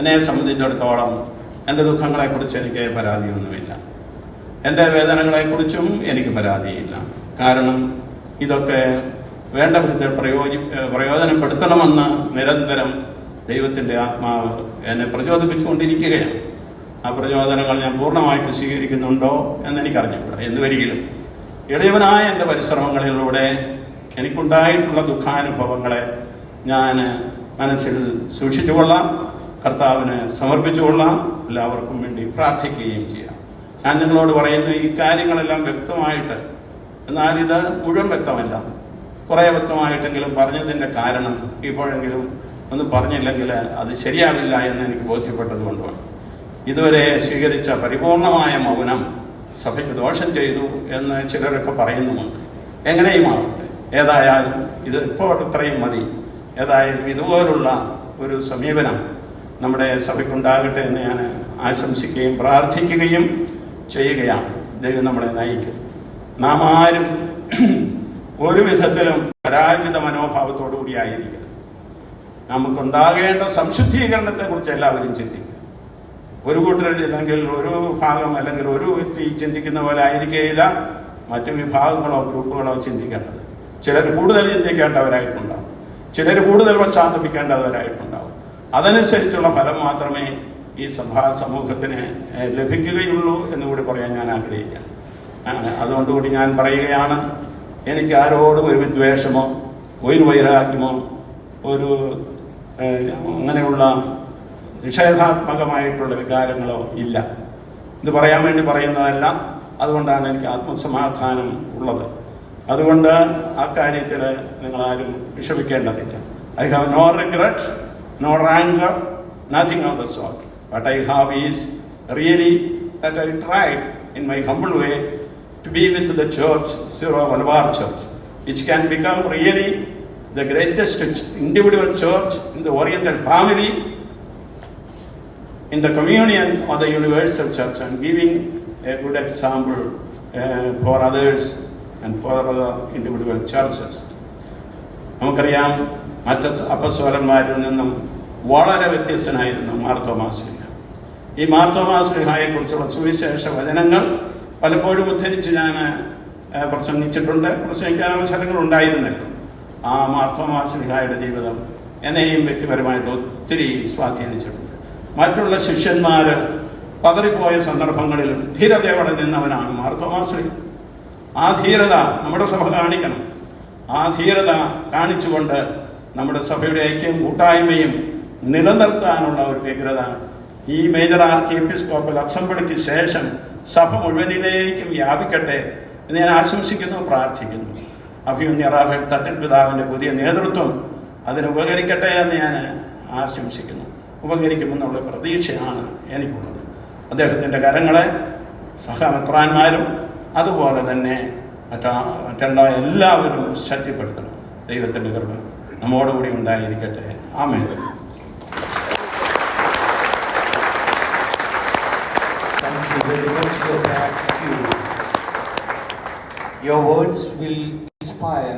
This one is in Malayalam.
എന്നെ സംബന്ധിച്ചിടത്തോളം എന്റെ ദുഃഖങ്ങളെക്കുറിച്ച് എനിക്ക് പരാതിയൊന്നുമില്ല. എന്റെ വേദനകളെക്കുറിച്ചും എനിക്ക് പരാതിയില്ല. കാരണം ഇതൊക്കെ വേണ്ട വിധത്തിൽ പ്രയോജി പ്രയോജനപ്പെടുത്തണമെന്ന് നിരന്തരം ദൈവത്തിന്റെ ആത്മാവ് എന്നെ പ്രചോദിപ്പിച്ചുകൊണ്ടിരിക്കുകയാണ്. ആ പ്രചോദനങ്ങൾ ഞാൻ പൂർണമായിട്ട് സ്വീകരിക്കുന്നുണ്ടോ എന്ന് എനിക്കറിഞ്ഞുകൂടാ എന്ന് വരികിലും എളിയവനായ എന്റെ പരിശ്രമങ്ങളിലൂടെ എനിക്കുണ്ടായിട്ടുള്ള ദുഃഖാനുഭവങ്ങളെ ഞാൻ മനസ്സിൽ സൂക്ഷിച്ചുകൊള്ളാം. കർത്താവിന് സമർപ്പിച്ചുകൊള്ളാം. എല്ലാവർക്കും വേണ്ടി പ്രാർത്ഥിക്കുകയും ചെയ്യാം. ഞാൻ നിങ്ങളോട് പറയുന്നു ഈ കാര്യങ്ങളെല്ലാം വ്യക്തമായിട്ട് എന്നാൽ ഇത് മുഴുവൻ വ്യക്തമല്ല. കുറേ വ്യക്തമായിട്ടെങ്കിലും പറഞ്ഞതിന്റെ കാരണം ഇപ്പോഴെങ്കിലും ഒന്ന് പറഞ്ഞില്ലെങ്കിൽ അത് ശരിയാവില്ല എന്ന് എനിക്ക് ബോധ്യപ്പെട്ടത് കൊണ്ടുമാണ് ഇതുവരെ സ്വീകരിച്ച പരിപൂർണമായ മൗനം സഭയ്ക്ക് ദോഷം ചെയ്തു എന്ന് ചിലരൊക്കെ പറയുന്നുമുണ്ട്. എങ്ങനെയും ആവട്ടെ. ഏതായാലും ഇത് ഇപ്പോൾ ഇത്രയും മതി. ഏതായാലും ഇതുപോലുള്ള ഒരു സമീപനം നമ്മുടെ സഭയ്ക്കുണ്ടാകട്ടെ എന്ന് ഞാൻ ആശംസിക്കുകയും പ്രാർത്ഥിക്കുകയും ചെയ്യുകയാണ്. ദൈവം നമ്മളെ നയിക്കും. നാം ആരും ഒരു വിധത്തിലും പരാജിത മനോഭാവത്തോടു കൂടിയായിരിക്കരുത് നമുക്കുണ്ടാകേണ്ട സംശുദ്ധീകരണത്തെ കുറിച്ച് എല്ലാവരും ചിന്തിക്കുക ഒരു കൂട്ടർ അല്ലെങ്കിൽ ഒരു ഭാഗം അല്ലെങ്കിൽ ഒരു വ്യക്തി ചിന്തിക്കുന്ന പോലെ ആയിരിക്കുകയില്ല മറ്റു വിഭാഗങ്ങളോ ഗ്രൂപ്പുകളോ ചിന്തിക്കേണ്ടത്. ചിലർ കൂടുതൽ ചിന്തിക്കേണ്ടവരായിട്ടുണ്ടാവും ചിലർ കൂടുതൽ പശ്ചാത്തപിക്കേണ്ടവരായിട്ടുണ്ടാവും അതനുസരിച്ചുള്ള ഫലം മാത്രമേ ഈ സഭാ സമൂഹത്തിന് ലഭിക്കുകയുള്ളൂ എന്ന് കൂടി പറയാൻ ഞാൻ ആഗ്രഹിക്കാം. അതുകൊണ്ടുകൂടി ഞാൻ പറയുകയാണ് എനിക്ക് ആരോടും ഒരു വിദ്വേഷമോ ഒരു വൈരാഗ്യമോ ഒരു അങ്ങനെയുള്ള നിഷേധാത്മകമായിട്ടുള്ള വികാരങ്ങളോ ഇല്ല. ഇത് പറയാൻ വേണ്ടി പറയുന്നതല്ല അതുകൊണ്ടാണ് എനിക്ക് ആത്മസമാധാനം ഉള്ളത്. അതുകൊണ്ട് ആ കാര്യത്തിൽ നിങ്ങളാരും വിഷമിക്കേണ്ടതില്ല. I have no regret no anger, nothing of the sort. What I have is really that I tried in my humble way to be with the church, Siro Malabar Church, which can become really the greatest individual church in the Oriental family, in the communion of the universal church, and giving a good example uh, for others and for other individual churches. നമുക്കറിയാം മറ്റ് അപ്പസ്വരന്മാരിൽ നിന്നും വളരെ വ്യത്യസ്തനായിരുന്നു മാർത്തോമാസ്ലിഹ ഈ മാർത്തോമാശ്ലിഹായെ കുറിച്ചുള്ള സുവിശേഷ വചനങ്ങൾ പലപ്പോഴും ഉദ്ധരിച്ച് ഞാൻ പ്രസംഗിച്ചിട്ടുണ്ട്. പ്രസംഗിക്കാൻ അവസരങ്ങൾ ഉണ്ടായിരുന്നല്ലോ ആ മാർത്തോമാസ്ലിഹായുടെ ജീവിതം എന്നെയും വ്യക്തിപരമായിട്ട് ഒത്തിരി സ്വാധീനിച്ചിട്ടുണ്ട്. മറ്റുള്ള ശിഷ്യന്മാർ പതറിപ്പോയ സന്ദർഭങ്ങളിലും ധീരതയോടെ നിന്നവനാണ് മാർത്തോമാസ്ലിഹ ആ ധീരത നമ്മുടെ സഭ കാണിക്കണം. ആ ധീരത കാണിച്ചുകൊണ്ട് നമ്മുടെ സഭയുടെ ഐക്യവും കൂട്ടായ്മയും നിലനിർത്താനുള്ള ഒരു വ്യഗ്രത ഈ മേജർ ആർക്കി എപ്പിസ്കോപ്പൽ അസംബ്ലിക്ക് ശേഷം സഭ മുഴുവനിലേക്കും വ്യാപിക്കട്ടെ എന്ന് ഞാൻ ആശംസിക്കുന്നു പ്രാർത്ഥിക്കുന്നു. അഭിമന്യ റാഫേൽ തട്ടിൽ പിതാവിന്റെ പുതിയ നേതൃത്വം അതിന് ഉപകരിക്കട്ടെ എന്ന് ഞാൻ ആശംസിക്കുന്നു. ഉപകരിക്കുമെന്നുള്ള പ്രതീക്ഷയാണ് എനിക്കുള്ളത്. അദ്ദേഹത്തിന്റെ കരങ്ങളെ സഹമിത്രാന്മാരും അതുപോലെ തന്നെ മറ്റുള്ള എല്ലാവരും ശക്തിപ്പെടുത്തണം ദൈവത്തിൻ്റെ കൃപ നമ്മോടുകൂടി ഉണ്ടായിരിക്കട്ടെ ആമേൻ Thank you very much for that. Your words will inspire